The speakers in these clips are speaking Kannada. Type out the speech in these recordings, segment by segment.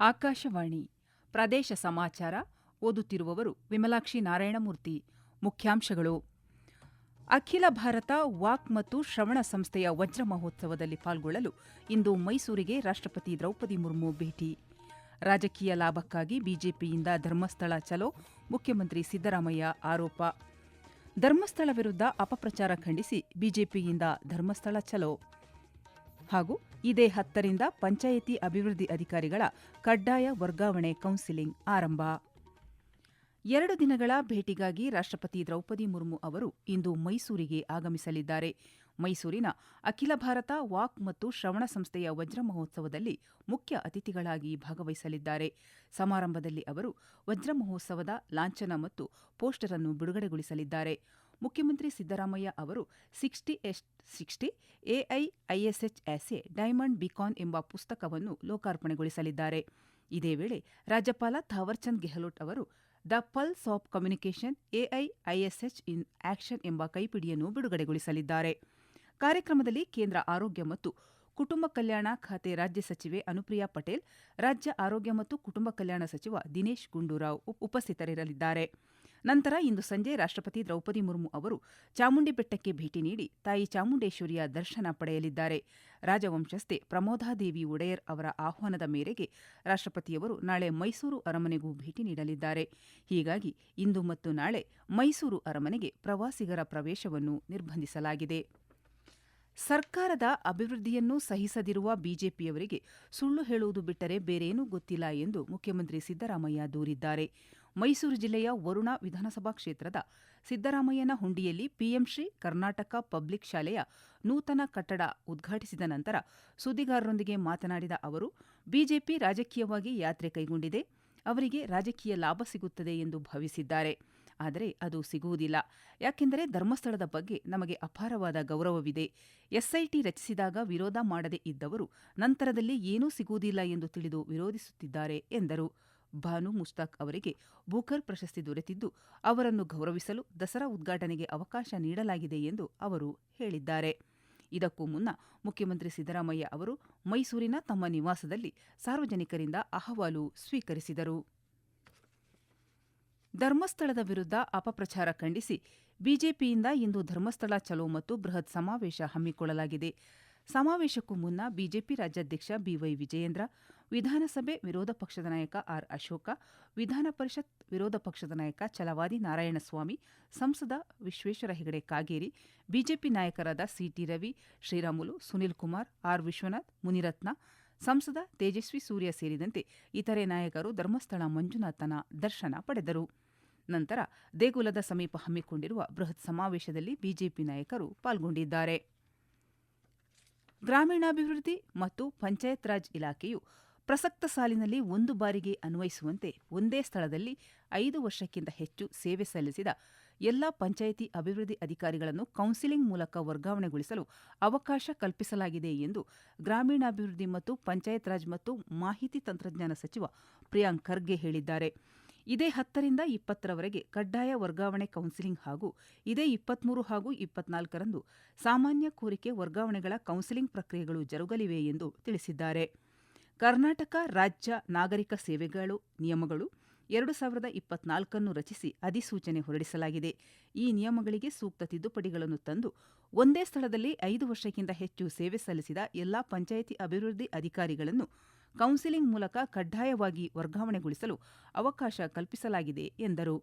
ಆಕಾಶವಾಣಿ ಪ್ರದೇಶ ಸಮಾಚಾರ ಓದುತ್ತಿರುವವರು ವಿಮಲಾಕ್ಷಿ ನಾರಾಯಣಮೂರ್ತಿ. ಮುಖ್ಯಾಂಶಗಳು. ಅಖಿಲ ಭಾರತ ವಾಕ್ ಮತ್ತು ಶ್ರವಣ ಸಂಸ್ಥೆಯ ವಜ್ರ ಮಹೋತ್ಸವದಲ್ಲಿ ಪಾಲ್ಗೊಳ್ಳಲು ಇಂದು ಮೈಸೂರಿಗೆ ರಾಷ್ಟ್ರಪತಿ ದ್ರೌಪದಿ ಮುರ್ಮು ಭೇಟಿ. ರಾಜಕೀಯ ಲಾಭಕ್ಕಾಗಿ ಬಿಜೆಪಿಯಿಂದ ಧರ್ಮಸ್ಥಳ ಚಲೋ ಮುಖ್ಯಮಂತ್ರಿ ಸಿದ್ದರಾಮಯ್ಯ ಆರೋಪ. ಧರ್ಮಸ್ಥಳ ವಿರುದ್ಧ ಅಪಪ್ರಚಾರ ಖಂಡಿಸಿ ಬಿಜೆಪಿಯಿಂದ ಧರ್ಮಸ್ಥಳ ಚಲೋ ಹಾಗೂ ಇದೇ ಹತ್ತರಿಂದ ಪಂಚಾಯಿತಿ ಅಭಿವೃದ್ಧಿ ಅಧಿಕಾರಿಗಳ ಕಡ್ಡಾಯ ವರ್ಗಾವಣೆ ಕೌನ್ಸಿಲಿಂಗ್ ಆರಂಭ. ಎರಡು ದಿನಗಳ ಭೇಟಿಗಾಗಿ ರಾಷ್ಟ್ರಪತಿ ದ್ರೌಪದಿ ಮುರ್ಮು ಅವರು ಇಂದು ಮೈಸೂರಿಗೆ ಆಗಮಿಸಲಿದ್ದಾರೆ. ಮೈಸೂರಿನ ಅಖಿಲ ಭಾರತ ವಾಕ್ ಮತ್ತು ಶ್ರವಣ ಸಂಸ್ಥೆಯ ವಜ್ರ ಮಹೋತ್ಸವದಲ್ಲಿ ಮುಖ್ಯ ಅತಿಥಿಗಳಾಗಿ ಭಾಗವಹಿಸಲಿದ್ದಾರೆ. ಸಮಾರಂಭದಲ್ಲಿ ಅವರು ವಜ್ರ ಮಹೋತ್ಸವದ ಲಾಂಛನ ಮತ್ತು ಪೋಸ್ಟರ್ ಅನ್ನು ಬಿಡುಗಡೆಗೊಳಿಸಲಿದ್ದಾರೆ. ಮುಖ್ಯಮಂತ್ರಿ ಸಿದ್ದರಾಮಯ್ಯ ಅವರು sixty S, sixty AIISH a diamond beacon ಎಂಬ ಪುಸ್ತಕವನ್ನು ಲೋಕಾರ್ಪಣೆಗೊಳಿಸಲಿದ್ದಾರೆ. ಇದೇ ವೇಳೆ ರಾಜ್ಯಪಾಲ ಥಾವರ್ಚಂದ್ ಗೆಹ್ಲೋಟ್ ಅವರು the pulse of communication AIISH in action ಎಂಬ ಕೈಪಿಡಿಯನ್ನು ಬಿಡುಗಡೆಗೊಳಿಸಲಿದ್ದಾರೆ. ಕಾರ್ಯಕ್ರಮದಲ್ಲಿ ಕೇಂದ್ರ ಆರೋಗ್ಯ ಮತ್ತು ಕುಟುಂಬ ಕಲ್ಯಾಣ ಖಾತೆ ರಾಜ್ಯ ಸಚಿವೆ ಅನುಪ್ರಿಯಾ ಪಟೇಲ್, ರಾಜ್ಯ ಆರೋಗ್ಯ ಮತ್ತು ಕುಟುಂಬ ಕಲ್ಯಾಣ ಸಚಿವ ದಿನೇಶ್ ಗುಂಡೂರಾವ್ ಉಪಸ್ಥಿತರಿರಲಿದ್ದಾರೆ. ನಂತರ ಇಂದು ಸಂಜೆ ರಾಷ್ಟ್ರಪತಿ ದ್ರೌಪದಿ ಮುರ್ಮು ಅವರು ಚಾಮುಂಡಿ ಬೆಟ್ಟಕ್ಕೆ ಭೇಟಿ ನೀಡಿ ತಾಯಿ ಚಾಮುಂಡೇಶ್ವರಿಯ ದರ್ಶನ ಪಡೆಯಲಿದ್ದಾರೆ. ರಾಜವಂಶಸ್ಥೆ ಪ್ರಮೋದಾದೇವಿ ಒಡೆಯರ್ ಅವರ ಆಹ್ವಾನದ ಮೇರೆಗೆ ರಾಷ್ಟ್ರಪತಿಯವರು ನಾಳೆ ಮೈಸೂರು ಅರಮನೆಗೂ ಭೇಟಿ ನೀಡಲಿದ್ದಾರೆ. ಹೀಗಾಗಿ ಇಂದು ಮತ್ತು ನಾಳೆ ಮೈಸೂರು ಅರಮನೆಗೆ ಪ್ರವಾಸಿಗರ ಪ್ರವೇಶವನ್ನು ನಿರ್ಬಂಧಿಸಲಾಗಿದೆ. ಸರ್ಕಾರದ ಅಭಿವೃದ್ಧಿಯನ್ನು ಸಹಿಸದಿರುವ ಬಿಜೆಪಿಯವರಿಗೆ ಸುಳ್ಳು ಹೇಳುವುದು ಬಿಟ್ಟರೆ ಬೇರೇನೂ ಗೊತ್ತಿಲ್ಲ ಎಂದು ಮುಖ್ಯಮಂತ್ರಿ ಸಿದ್ದರಾಮಯ್ಯ ದೂರಿದ್ದಾರೆ. ಮೈಸೂರು ಜಿಲ್ಲೆಯ ವರುಣ ವಿಧಾನಸಭಾ ಕ್ಷೇತ್ರದ ಸಿದ್ದರಾಮಯ್ಯನ ಹುಂಡಿಯಲ್ಲಿ ಪಿಎಂಶ್ರೀ ಕರ್ನಾಟಕ ಪಬ್ಲಿಕ್ ಶಾಲೆಯ ನೂತನ ಕಟ್ಟಡ ಉದ್ಘಾಟಿಸಿದ ನಂತರ ಸುದ್ದಿಗಾರರೊಂದಿಗೆ ಮಾತನಾಡಿದ ಅವರು, ಬಿಜೆಪಿ ರಾಜಕೀಯವಾಗಿ ಯಾತ್ರೆ ಕೈಗೊಂಡಿದೆ, ಅವರಿಗೆ ರಾಜಕೀಯ ಲಾಭ ಸಿಗುತ್ತದೆ ಎಂದು ಭಾವಿಸಿದ್ದಾರೆ. ಆದರೆ ಅದು ಸಿಗುವುದಿಲ್ಲ. ಯಾಕೆಂದರೆ ಧರ್ಮಸ್ಥಳದ ಬಗ್ಗೆ ನಮಗೆ ಅಪಾರವಾದ ಗೌರವವಿದೆ. ಎಸ್ಐಟಿ ರಚಿಸಿದಾಗ ವಿರೋಧ ಮಾಡದೇ ಇದ್ದವರು ನಂತರದಲ್ಲಿ ಏನೂ ಸಿಗುವುದಿಲ್ಲ ಎಂದು ತಿಳಿದು ವಿರೋಧಿಸುತ್ತಿದ್ದಾರೆ ಎಂದರು. ಭಾನು ಮುಸ್ತಾಕ್ ಅವರಿಗೆ ಬೂಕರ್ ಪ್ರಶಸ್ತಿ ದೊರೆತಿದ್ದು ಅವರನ್ನು ಗೌರವಿಸಲು ದಸರಾ ಉದ್ಘಾಟನೆಗೆ ಅವಕಾಶ ನೀಡಲಾಗಿದೆ ಎಂದು ಅವರು ಹೇಳಿದ್ದಾರೆ. ಇದಕ್ಕೂ ಮುನ್ನ ಮುಖ್ಯಮಂತ್ರಿ ಸಿದ್ದರಾಮಯ್ಯ ಅವರು ಮೈಸೂರಿನ ತಮ್ಮ ನಿವಾಸದಲ್ಲಿ ಸಾರ್ವಜನಿಕರಿಂದ ಅಹವಾಲು ಸ್ವೀಕರಿಸಿದರು. ಧರ್ಮಸ್ಥಳದ ವಿರುದ್ಧ ಅಪಪ್ರಚಾರ ಖಂಡಿಸಿ ಬಿಜೆಪಿಯಿಂದ ಇಂದು ಧರ್ಮಸ್ಥಳ ಚಲೋ ಮತ್ತು ಬೃಹತ್ ಸಮಾವೇಶ ಹಮ್ಮಿಕೊಳ್ಳಲಾಗಿದೆ. ಸಮಾವೇಶಕ್ಕೂ ಮುನ್ನ ಬಿಜೆಪಿ ರಾಜ್ಯಾಧ್ಯಕ್ಷ ಬಿವೈ ವಿಜಯೇಂದ್ರ, ವಿಧಾನಸಭೆ ವಿರೋಧ ಪಕ್ಷದ ನಾಯಕ ಆರ್ ಅಶೋಕ, ವಿಧಾನ ಪರಿಷತ್ ವಿರೋಧ ಪಕ್ಷದ ನಾಯಕ ಚಲವಾದಿ ನಾರಾಯಣಸ್ವಾಮಿ, ಸಂಸದ ವಿಶ್ವೇಶ್ವರ ಹೆಗಡೆ ಕಾಗೇರಿ, ಬಿಜೆಪಿ ನಾಯಕರಾದ ಸಿಟಿ ರವಿ, ಶ್ರೀರಾಮುಲು, ಸುನಿಲ್ ಕುಮಾರ್, ಆರ್ ವಿಶ್ವನಾಥ್, ಮುನಿರತ್ನ, ಸಂಸದ ತೇಜಸ್ವಿ ಸೂರ್ಯ ಸೇರಿದಂತೆ ಇತರೆ ನಾಯಕರು ಧರ್ಮಸ್ಥಳ ಮಂಜುನಾಥನ ದರ್ಶನ ಪಡೆದರು. ನಂತರ ದೇಗುಲದ ಸಮೀಪ ಹಮ್ಮಿಕೊಂಡಿರುವ ಬೃಹತ್ ಸಮಾವೇಶದಲ್ಲಿ ಬಿಜೆಪಿ ನಾಯಕರು ಪಾಲ್ಗೊಂಡಿದ್ದಾರೆ. ಗ್ರಾಮೀಣಾಭಿವೃದ್ಧಿ ಮತ್ತು ಪಂಚಾಯತ್ ರಾಜ್ ಇಲಾಖೆಯು ಪ್ರಸಕ್ತ ಸಾಲಿನಲ್ಲಿ ಒಂದು ಬಾರಿಗೆ ಅನ್ವಯಿಸುವಂತೆ ಒಂದೇ ಸ್ಥಳದಲ್ಲಿ ಐದು ವರ್ಷಕ್ಕಿಂತ ಹೆಚ್ಚು ಸೇವೆ ಸಲ್ಲಿಸಿದ ಎಲ್ಲ ಪಂಚಾಯಿತಿ ಅಭಿವೃದ್ಧಿ ಅಧಿಕಾರಿಗಳನ್ನು ಕೌನ್ಸಿಲಿಂಗ್ ಮೂಲಕ ವರ್ಗಾವಣೆಗೊಳಿಸಲು ಅವಕಾಶ ಕಲ್ಪಿಸಲಾಗಿದೆ ಎಂದು ಗ್ರಾಮೀಣಾಭಿವೃದ್ಧಿ ಮತ್ತು ಪಂಚಾಯತ್ ರಾಜ್ ಮತ್ತು ಮಾಹಿತಿ ತಂತ್ರಜ್ಞಾನ ಸಚಿವ ಪ್ರಿಯಾಂಕ್ ಖರ್ಗೆ ಹೇಳಿದ್ದಾರೆ. ಇದೇ ಹತ್ತರಿಂದ ಇಪ್ಪತ್ತರವರೆಗೆ ಕಡ್ಡಾಯ ವರ್ಗಾವಣೆ ಕೌನ್ಸಿಲಿಂಗ್ ಹಾಗೂ ಇದೇ ಇಪ್ಪತ್ಮೂರು ಹಾಗೂ ಇಪ್ಪತ್ನಾಲ್ಕರಂದು ಸಾಮಾನ್ಯ ಕೋರಿಕೆ ವರ್ಗಾವಣೆಗಳ ಕೌನ್ಸಿಲಿಂಗ್ ಪ್ರಕ್ರಿಯೆಗಳು ಜರುಗಲಿವೆ ಎಂದು ತಿಳಿಸಿದ್ದಾರೆ. ಕರ್ನಾಟಕ ರಾಜ್ಯ ನಾಗರಿಕ ಸೇವೆಗಳು ನಿಯಮಗಳು ಎರಡು ಸಾವಿರದ ಇಪ್ಪತ್ನಾಲ್ಕನ್ನು ರಚಿಸಿ ಅಧಿಸೂಚನೆ ಹೊರಡಿಸಲಾಗಿದೆ. ಈ ನಿಯಮಗಳಿಗೆ ಸೂಕ್ತ ತಿದ್ದುಪಡಿಗಳನ್ನು ತಂದು ಒಂದೇ ಸ್ಥಳದಲ್ಲಿ ಐದು ವರ್ಷಕ್ಕಿಂತ ಹೆಚ್ಚು ಸೇವೆ ಸಲ್ಲಿಸಿದ ಎಲ್ಲಾ ಪಂಚಾಯಿತಿ ಅಭಿವೃದ್ಧಿ ಅಧಿಕಾರಿಗಳನ್ನು ಕೌನ್ಸಿಲಿಂಗ್ ಮೂಲಕ ಕಡ್ಡಾಯವಾಗಿ ವರ್ಗಾವಣೆಗೊಳಿಸಲು ಅವಕಾಶ ಕಲ್ಪಿಸಲಾಗಿದೆ, ಎಂದರು.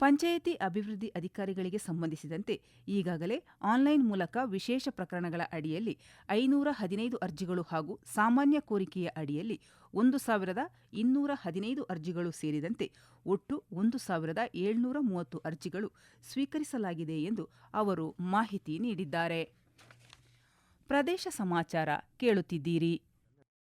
ಪಂಚಾಯಿತಿ ಅಭಿವೃದ್ಧಿ ಅಧಿಕಾರಿಗಳಿಗೆ ಸಂಬಂಧಿಸಿದಂತೆ ಈಗಾಗಲೇ ಆನ್ಲೈನ್ ಮೂಲಕ ವಿಶೇಷ ಪ್ರಕರಣಗಳ ಅಡಿಯಲ್ಲಿ ಐನೂರ ಹದಿನೈದು ಅರ್ಜಿಗಳು ಹಾಗೂ ಸಾಮಾನ್ಯ ಕೋರಿಕೆಯ ಅಡಿಯಲ್ಲಿ ಒಂದು ಸಾವಿರದ ಇನ್ನೂರ ಹದಿನೈದು ಅರ್ಜಿಗಳು ಸೇರಿದಂತೆ ಒಟ್ಟು ಒಂದು ಸಾವಿರದ ಏಳ್ನೂರ ಮೂವತ್ತು ಅರ್ಜಿಗಳು ಸ್ವೀಕರಿಸಲಾಗಿದೆ ಎಂದು ಅವರು ಮಾಹಿತಿ ನೀಡಿದ್ದಾರೆ. ಪ್ರದೇಶ ಸಮಾಚಾರ ಕೇಳುತ್ತಿದ್ದೀರಿ.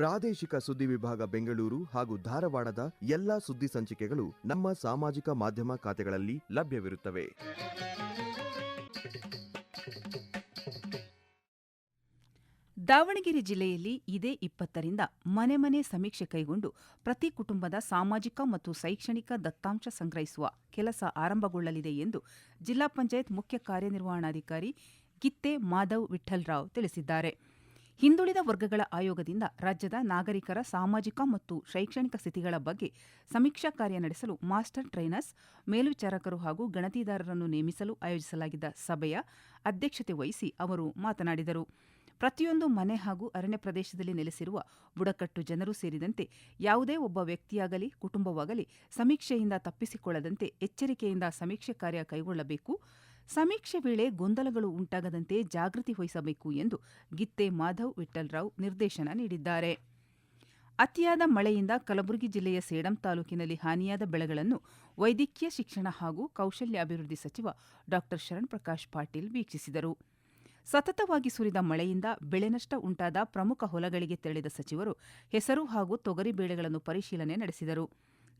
ಪ್ರಾದೇಶಿಕ ಸುದ್ದಿ ವಿಭಾಗ ಬೆಂಗಳೂರು ಹಾಗೂ ಧಾರವಾಡದ ಎಲ್ಲಾ ಸುದ್ದಿ ಸಂಚಿಕೆಗಳು ನಮ್ಮ ಸಾಮಾಜಿಕ ಮಾಧ್ಯಮ ಖಾತೆಗಳಲ್ಲಿ ಲಭ್ಯವಿರುತ್ತವೆ. ದಾವಣಗೆರೆ ಜಿಲ್ಲೆಯಲ್ಲಿ ಇದೇ ಇಪ್ಪತ್ತರಿಂದ ಮನೆ ಮನೆ ಸಮೀಕ್ಷೆ ಕೈಗೊಂಡು ಪ್ರತಿ ಕುಟುಂಬದ ಸಾಮಾಜಿಕ ಮತ್ತು ಶೈಕ್ಷಣಿಕ ದತ್ತಾಂಶ ಸಂಗ್ರಹಿಸುವ ಕೆಲಸ ಆರಂಭಗೊಳ್ಳಲಿದೆ ಎಂದು ಜಿಲ್ಲಾ ಪಂಚಾಯತ್ ಮುಖ್ಯ ಕಾರ್ಯನಿರ್ವಹಣಾಧಿಕಾರಿ ಗಿತ್ತೆ ಮಾಧವ್ ವಿಠಲ್ರಾವ್ ತಿಳಿಸಿದ್ದಾರೆ. ಹಿಂದುಳಿದ ವರ್ಗಗಳ ಆಯೋಗದಿಂದ ರಾಜ್ಯದ ನಾಗರಿಕರ ಸಾಮಾಜಿಕ ಮತ್ತು ಶೈಕ್ಷಣಿಕ ಸ್ಥಿತಿಗಳ ಬಗ್ಗೆ ಸಮೀಕ್ಷಾ ಕಾರ್ಯ ನಡೆಸಲು ಮಾಸ್ಟರ್ ಟ್ರೈನರ್ಸ್, ಮೇಲ್ವಿಚಾರಕರು ಹಾಗೂ ಗಣತಿದಾರರನ್ನು ನೇಮಿಸಲು ಆಯೋಜಿಸಲಾಗಿದ್ದ ಸಭೆಯ ಅಧ್ಯಕ್ಷತೆ ವಹಿಸಿ ಅವರು ಮಾತನಾಡಿದರು. ಪ್ರತಿಯೊಂದು ಮನೆ ಹಾಗೂ ಅರಣ್ಯ ಪ್ರದೇಶದಲ್ಲಿ ನೆಲೆಸಿರುವ ಬುಡಕಟ್ಟು ಜನರು ಸೇರಿದಂತೆ ಯಾವುದೇ ಒಬ್ಬ ವ್ಯಕ್ತಿಯಾಗಲಿ, ಕುಟುಂಬವಾಗಲಿ ಸಮೀಕ್ಷೆಯಿಂದ ತಪ್ಪಿಸಿಕೊಳ್ಳದಂತೆ ಎಚ್ಚರಿಕೆಯಿಂದ ಸಮೀಕ್ಷೆ ಕಾರ್ಯ ಕೈಗೊಳ್ಳಬೇಕು. ಸಮೀಕ್ಷೆ ವೇಳೆ ಗೊಂದಲಗಳು ಉಂಟಾಗದಂತೆ ಜಾಗೃತಿ ವಹಿಸಬೇಕು ಎಂದು ಗಿತ್ತೆ ಮಾಧವ್ ವಿಠಲ್ರಾವ್ ನಿರ್ದೇಶನ ನೀಡಿದ್ದಾರೆ. ಅತಿಯಾದ ಮಳೆಯಿಂದ ಕಲಬುರಗಿ ಜಿಲ್ಲೆಯ ಸೇಡಂ ತಾಲೂಕಿನಲ್ಲಿ ಹಾನಿಯಾದ ಬೆಳೆಗಳನ್ನು ವೈದ್ಯಕೀಯ ಶಿಕ್ಷಣ ಹಾಗೂ ಕೌಶಲ್ಯಾಭಿವೃದ್ಧಿ ಸಚಿವ ಡಾ. ಶರಣ್ಪ್ರಕಾಶ್ ಪಾಟೀಲ್ ವೀಕ್ಷಿಸಿದರು. ಸತತವಾಗಿ ಸುರಿದ ಮಳೆಯಿಂದ ಬೆಳೆ ನಷ್ಟ ಉಂಟಾದ ಪ್ರಮುಖ ಹೊಲಗಳಿಗೆ ತೆರಳಿದ ಸಚಿವರು ಹೆಸರು ಹಾಗೂ ತೊಗರಿ ಬೇಳೆಗಳನ್ನು ಪರಿಶೀಲನೆ ನಡೆಸಿದರು.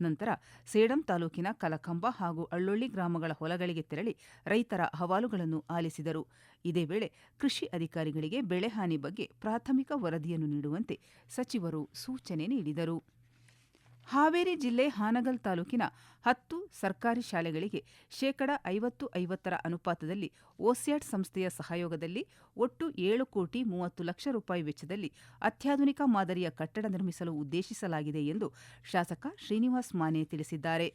ನಂತರ ಸೇಡಂ ತಾಲೂಕಿನ ಕಲಕಂಬ ಹಾಗೂ ಅಳ್ಳೊಳ್ಳಿ ಗ್ರಾಮಗಳ ಹೊಲಗಳಿಗೆ ತೆರಳಿ ರೈತರ ಹವಾಲುಗಳನ್ನು ಆಲಿಸಿದರು. ಇದೇ ವೇಳೆ ಕೃಷಿ ಅಧಿಕಾರಿಗಳಿಗೆ ಬೆಳೆ ಹಾನಿ ಬಗ್ಗೆ ಪ್ರಾಥಮಿಕ ವರದಿಯನ್ನು ನೀಡುವಂತೆ ಸಚಿವರು ಸೂಚನೆ ನೀಡಿದರು. ಹಾವೇರಿ ಜಿಲ್ಲೆ ಹಾನಗಲ್ ತಾಲೂಕಿನ ಹತ್ತು ಸರ್ಕಾರಿ ಶಾಲೆಗಳಿಗೆ ಶೇಕಡ ಐವತ್ತು ಐವತ್ತರ ಅನುಪಾತದಲ್ಲಿ ಓಸ್ಯಾಟ್ ಸಂಸ್ಥೆಯ ಸಹಯೋಗದಲ್ಲಿ ಒಟ್ಟು ಏಳು ಕೋಟಿ ಮೂವತ್ತು ಲಕ್ಷ ರೂಪಾಯಿ ವೆಚ್ಚದಲ್ಲಿ ಅತ್ಯಾಧುನಿಕ ಮಾದರಿಯ ಕಟ್ಟಡ ನಿರ್ಮಿಸಲು ಉದ್ದೇಶಿಸಲಾಗಿದೆ ಎಂದು ಶಾಸಕ ಶ್ರೀನಿವಾಸ್ ಮಾನೆ ತಿಳಿಸಿದ್ದಾರೆ.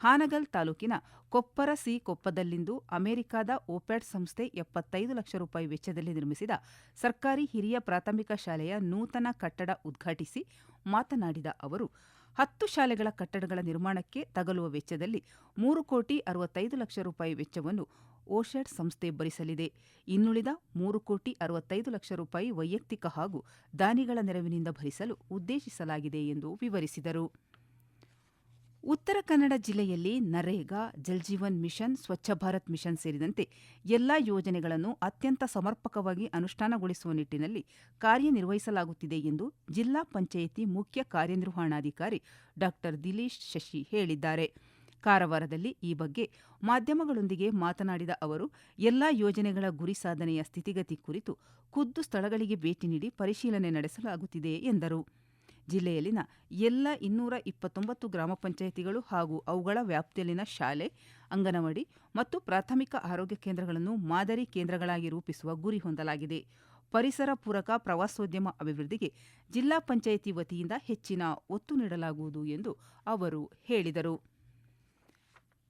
ಹಾನಗಲ್ ತಾಲೂಕಿನ ಕೊಪ್ಪರ ಸಿ ಕೊಪ್ಪದಲ್ಲಿಂದು ಅಮೆರಿಕಾದ ಓಪ್ಯಾಟ್ ಸಂಸ್ಥೆ ಎಪ್ಪತ್ತೈದು ಲಕ್ಷ ರೂಪಾಯಿ ವೆಚ್ಚದಲ್ಲಿ ನಿರ್ಮಿಸಿದ ಸರ್ಕಾರಿ ಹಿರಿಯ ಪ್ರಾಥಮಿಕ ಶಾಲೆಯ ನೂತನ ಕಟ್ಟಡ ಉದ್ಘಾಟಿಸಿ ಮಾತನಾಡಿದ ಅವರು ಹತ್ತು ಶಾಲೆಗಳ ಕಟ್ಟಡಗಳ ನಿರ್ಮಾಣಕ್ಕೆ ತಗಲುವ ವೆಚ್ಚದಲ್ಲಿ ಮೂರು ಕೋಟಿ ಅರವತ್ತೈದು ಲಕ್ಷ ರೂಪಾಯಿ ವೆಚ್ಚವನ್ನು ಓಷೆಡ್ ಸಂಸ್ಥೆ ಭರಿಸಲಿದೆ. ಇನ್ನುಳಿದ ಮೂರು ಕೋಟಿ ಅರವತ್ತೈದು ಲಕ್ಷ ರೂಪಾಯಿ ವೈಯಕ್ತಿಕ ಹಾಗೂ ದಾನಿಗಳ ನೆರವಿನಿಂದ ಭರಿಸಲು ಉದ್ದೇಶಿಸಲಾಗಿದೆ ಎಂದು ವಿವರಿಸಿದರು. ಉತ್ತರ ಕನ್ನಡ ಜಿಲ್ಲೆಯಲ್ಲಿ ನರೇಗಾ ಜಲ್ಜೀವನ್ ಮಿಷನ್, ಸ್ವಚ್ಛ ಭಾರತ್ ಮಿಷನ್ ಸೇರಿದಂತೆ ಎಲ್ಲಾ ಯೋಜನೆಗಳನ್ನು ಅತ್ಯಂತ ಸಮರ್ಪಕವಾಗಿ ಅನುಷ್ಠಾನಗೊಳಿಸುವ ನಿಟ್ಟಿನಲ್ಲಿ ಕಾರ್ಯನಿರ್ವಹಿಸಲಾಗುತ್ತಿದೆ ಎಂದು ಜಿಲ್ಲಾ ಪಂಚಾಯಿತಿ ಮುಖ್ಯ ಕಾರ್ಯನಿರ್ವಹಣಾಧಿಕಾರಿ ಡಾ. ದಿಲೀಶ್ ಶಶಿ ಹೇಳಿದ್ದಾರೆ. ಕಾರವಾರದಲ್ಲಿ ಈ ಬಗ್ಗೆ ಮಾಧ್ಯಮಗಳೊಂದಿಗೆ ಮಾತನಾಡಿದ ಅವರು, ಎಲ್ಲಾ ಯೋಜನೆಗಳ ಗುರಿ ಸಾಧನೆಯ ಸ್ಥಿತಿಗತಿ ಕುರಿತು ಖುದ್ದು ಸ್ಥಳಗಳಿಗೆ ಭೇಟಿ ನೀಡಿ ಪರಿಶೀಲನೆ ನಡೆಸಲಾಗುತ್ತಿದೆ ಎಂದರು. ಜಿಲ್ಲೆಯಲ್ಲಿನ ಎಲ್ಲ ಇನ್ನೂರ ಇಪ್ಪತ್ತೊಂಬತ್ತು ಗ್ರಾಮ ಪಂಚಾಯಿತಿಗಳು ಹಾಗೂ ಅವುಗಳ ವ್ಯಾಪ್ತಿಯಲ್ಲಿನ ಶಾಲೆ, ಅಂಗನವಾಡಿ ಮತ್ತು ಪ್ರಾಥಮಿಕ ಆರೋಗ್ಯ ಕೇಂದ್ರಗಳನ್ನು ಮಾದರಿ ಕೇಂದ್ರಗಳಾಗಿ ರೂಪಿಸುವ ಗುರಿ ಹೊಂದಲಾಗಿದೆ. ಪರಿಸರ ಪೂರಕ ಪ್ರವಾಸೋದ್ಯಮ ಅಭಿವೃದ್ಧಿಗೆ ಜಿಲ್ಲಾ ಪಂಚಾಯಿತಿ ವತಿಯಿಂದ ಹೆಚ್ಚಿನ ಒತ್ತು ನೀಡಲಾಗುವುದು ಎಂದು ಅವರು ಹೇಳಿದರು.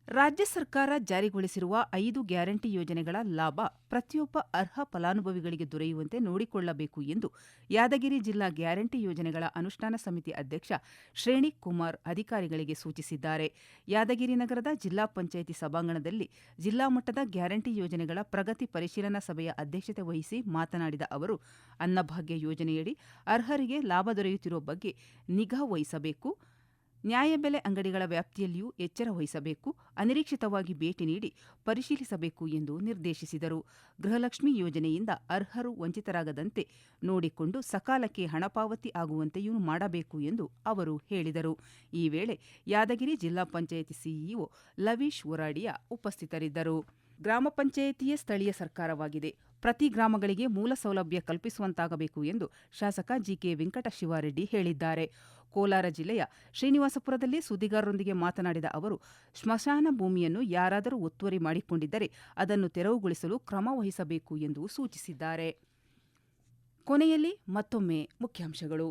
ರಾಜ್ಯ ಸರ್ಕಾರ ಜಾರಿಗೊಳಿಸಿರುವ ಐದು ಗ್ಯಾರಂಟಿ ಯೋಜನೆಗಳ ಲಾಭ ಪ್ರತಿಯೊಬ್ಬ ಅರ್ಹ ಫಲಾನುಭವಿಗಳಿಗೆ ದೊರೆಯುವಂತೆ ನೋಡಿಕೊಳ್ಳಬೇಕು ಎಂದು ಯಾದಗಿರಿ ಜಿಲ್ಲಾ ಗ್ಯಾರಂಟಿ ಯೋಜನೆಗಳ ಅನುಷ್ಠಾನ ಸಮಿತಿ ಅಧ್ಯಕ್ಷ ಶ್ರೇಣಿ ಕುಮಾರ್ ಅಧಿಕಾರಿಗಳಿಗೆ ಸೂಚಿಸಿದ್ದಾರೆ. ಯಾದಗಿರಿ ನಗರದ ಜಿಲ್ಲಾ ಪಂಚಾಯಿತಿ ಸಭಾಂಗಣದಲ್ಲಿ ಜಿಲ್ಲಾ ಮಟ್ಟದ ಗ್ಯಾರಂಟಿ ಯೋಜನೆಗಳ ಪ್ರಗತಿ ಪರಿಶೀಲನಾ ಸಭೆಯ ಅಧ್ಯಕ್ಷತೆ ವಹಿಸಿ ಮಾತನಾಡಿದ ಅವರು, ಅನ್ನಭಾಗ್ಯ ಯೋಜನೆಯಡಿ ಅರ್ಹರಿಗೆ ಲಾಭ ದೊರೆಯುತ್ತಿರುವ ಬಗ್ಗೆ ನಿಗಾ ವಹಿಸಬೇಕು. ನ್ಯಾಯಬೆಲೆ ಅಂಗಡಿಗಳ ವ್ಯಾಪ್ತಿಯಲ್ಲಿಯೂ ಎಚ್ಚರ ವಹಿಸಬೇಕು, ಅನಿರೀಕ್ಷಿತವಾಗಿ ಭೇಟಿ ನೀಡಿ ಪರಿಶೀಲಿಸಬೇಕು ಎಂದು ನಿರ್ದೇಶಿಸಿದರು. ಗೃಹಲಕ್ಷ್ಮಿ ಯೋಜನೆಯಿಂದ ಅರ್ಹರು ವಂಚಿತರಾಗದಂತೆ ನೋಡಿಕೊಂಡು ಸಕಾಲಕ್ಕೆ ಹಣ ಪಾವತಿ ಆಗುವಂತೆಯೂ ಮಾಡಬೇಕು ಎಂದು ಅವರು ಹೇಳಿದರು. ಈ ವೇಳೆ ಯಾದಗಿರಿ ಜಿಲ್ಲಾ ಪಂಚಾಯಿತಿ ಸಿಇಒ ಲವೀಶ್ ಉರಾಡಿಯಾ ಉಪಸ್ಥಿತರಿದ್ದರು. ಗ್ರಾಮ ಪಂಚಾಯಿತಿಯೇ ಸ್ಥಳೀಯ ಸರ್ಕಾರವಾಗಿದೆ. ಪ್ರತಿ ಗ್ರಾಮಗಳಿಗೆ ಮೂಲ ಸೌಲಭ್ಯ ಕಲ್ಪಿಸುವಂತಾಗಬೇಕು ಎಂದು ಶಾಸಕ ಜಿಕೆ ವೆಂಕಟಶಿವಾರೆಡ್ಡಿ ಹೇಳಿದ್ದಾರೆ. ಕೋಲಾರ ಜಿಲ್ಲೆಯ ಶ್ರೀನಿವಾಸಪುರದಲ್ಲಿ ಸುದ್ದಿಗಾರರೊಂದಿಗೆ ಮಾತನಾಡಿದ ಅವರು, ಸ್ಮಶಾನ ಭೂಮಿಯನ್ನು ಯಾರಾದರೂ ಒತ್ತುವರಿ ಮಾಡಿಕೊಂಡಿದ್ದರೆ ಅದನ್ನು ತೆರವುಗೊಳಿಸಲು ಕ್ರಮ ವಹಿಸಬೇಕು ಎಂದು ಸೂಚಿಸಿದ್ದಾರೆ. ಕೊನೆಯಲ್ಲಿ ಮತ್ತೊಮ್ಮೆ ಮುಖ್ಯಾಂಶಗಳು.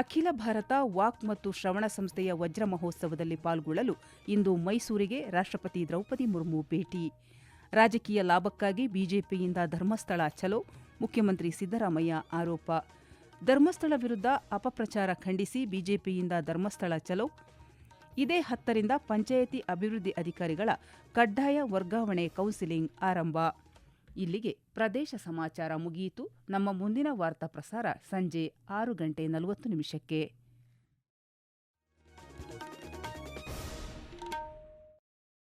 ಅಖಿಲ ಭಾರತ ವಾಕ್ ಮತ್ತು ಶ್ರವಣ ಸಂಸ್ಥೆಯ ವಜ್ರ ಮಹೋತ್ಸವದಲ್ಲಿ ಪಾಲ್ಗೊಳ್ಳಲು ಇಂದು ಮೈಸೂರಿಗೆ ರಾಷ್ಟ್ರಪತಿ ದ್ರೌಪದಿ ಮುರ್ಮು ಭೇಟಿ. ರಾಜಕೀಯ ಲಾಭಕ್ಕಾಗಿ ಬಿಜೆಪಿಯಿಂದ ಧರ್ಮಸ್ಥಳ ಚಲೋ ಮುಖ್ಯಮಂತ್ರಿ ಸಿದ್ದರಾಮಯ್ಯ ಆರೋಪ. ಧರ್ಮಸ್ಥಳ ವಿರುದ್ಧ ಅಪಪ್ರಚಾರ ಖಂಡಿಸಿ ಬಿಜೆಪಿಯಿಂದ ಧರ್ಮಸ್ಥಳ ಚಲೋ. ಇದೇ ಹತ್ತರಿಂದ ಪಂಚಾಯಿತಿ ಅಭಿವೃದ್ಧಿ ಅಧಿಕಾರಿಗಳ ಕಡ್ಡಾಯ ವರ್ಗಾವಣೆ ಕೌನ್ಸಿಲಿಂಗ್ ಆರಂಭ. ಇಲ್ಲಿಗೆ ಪ್ರದೇಶ ಸಮಾಚಾರ ಮುಗಿಯಿತು. ನಮ್ಮ ಮುಂದಿನ ವಾರ್ತಾ ಪ್ರಸಾರ ಸಂಜೆ ಆರು ಗಂಟೆ ನಲವತ್ತು ನಿಮಿಷಕ್ಕೆ.